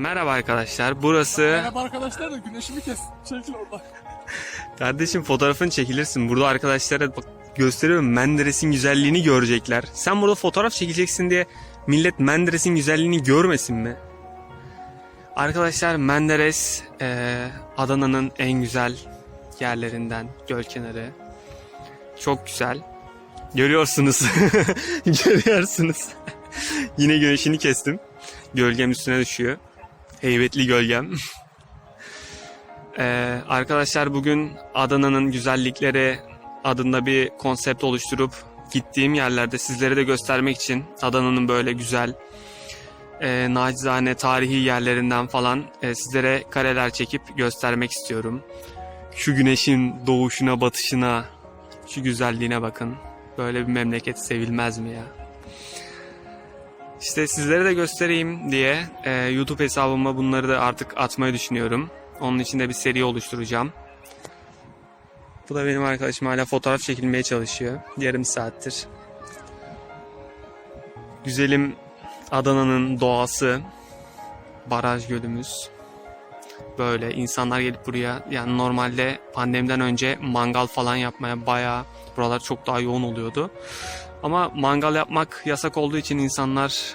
Merhaba arkadaşlar. Burası Merhaba arkadaşlar da güneşimi kes. Çekil oradan. kardeşim fotoğrafını çekilirsin. Burada arkadaşlara bak gösteriyorum Menderes'in güzelliğini görecekler. Sen burada fotoğraf çekeceksin diye millet Menderes'in güzelliğini görmesin mi? Arkadaşlar Menderes eee, Adana'nın en güzel yerlerinden göl kenarı. Çok güzel. Görüyorsunuz. Görüyorsunuz. Yine güneşini kestim. Gölgem üstüne düşüyor. Heybetli gölgem. Ee, arkadaşlar bugün Adana'nın güzellikleri adında bir konsept oluşturup gittiğim yerlerde sizlere de göstermek için Adana'nın böyle güzel e, nacizane tarihi yerlerinden falan e, sizlere kareler çekip göstermek istiyorum. Şu güneşin doğuşuna batışına şu güzelliğine bakın. Böyle bir memleket sevilmez mi ya? İşte sizlere de göstereyim diye e, YouTube hesabıma bunları da artık atmayı düşünüyorum. Onun için de bir seri oluşturacağım. Bu da benim arkadaşım hala fotoğraf çekilmeye çalışıyor. Yarım saattir. Güzelim Adana'nın doğası. Baraj gölümüz. Böyle insanlar gelip buraya yani normalde pandemiden önce mangal falan yapmaya bayağı buralar çok daha yoğun oluyordu. Ama mangal yapmak yasak olduğu için insanlar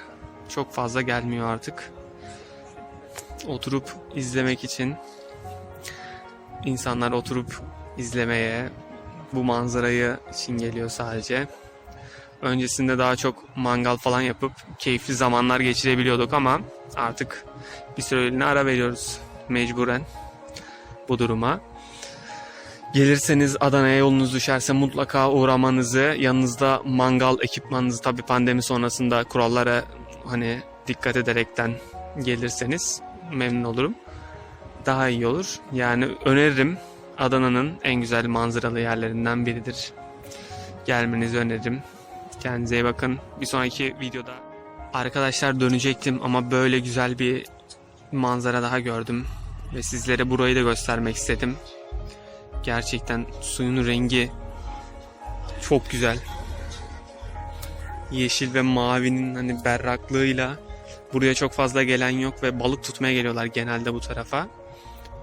çok fazla gelmiyor artık. Oturup izlemek için insanlar oturup izlemeye bu manzarayı için geliyor sadece. Öncesinde daha çok mangal falan yapıp keyifli zamanlar geçirebiliyorduk ama artık bir süreliğine ara veriyoruz mecburen bu duruma. Gelirseniz Adana'ya yolunuz düşerse mutlaka uğramanızı, yanınızda mangal ekipmanınızı tabi pandemi sonrasında kurallara hani dikkat ederekten gelirseniz memnun olurum. Daha iyi olur. Yani öneririm. Adana'nın en güzel manzaralı yerlerinden biridir. Gelmenizi öneririm. Kendinize iyi bakın. Bir sonraki videoda arkadaşlar dönecektim ama böyle güzel bir manzara daha gördüm ve sizlere burayı da göstermek istedim. Gerçekten suyun rengi çok güzel. Yeşil ve mavinin hani berraklığıyla buraya çok fazla gelen yok ve balık tutmaya geliyorlar genelde bu tarafa.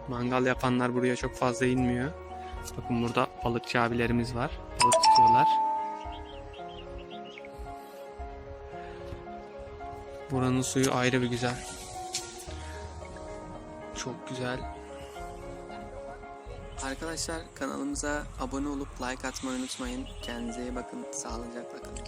Mangal yapanlar buraya çok fazla inmiyor. Bakın burada balıkçı abilerimiz var. Balık tutuyorlar. Buranın suyu ayrı bir güzel. Çok güzel. Arkadaşlar kanalımıza abone olup like atmayı unutmayın. Kendinize iyi bakın. Sağlıcakla kalın.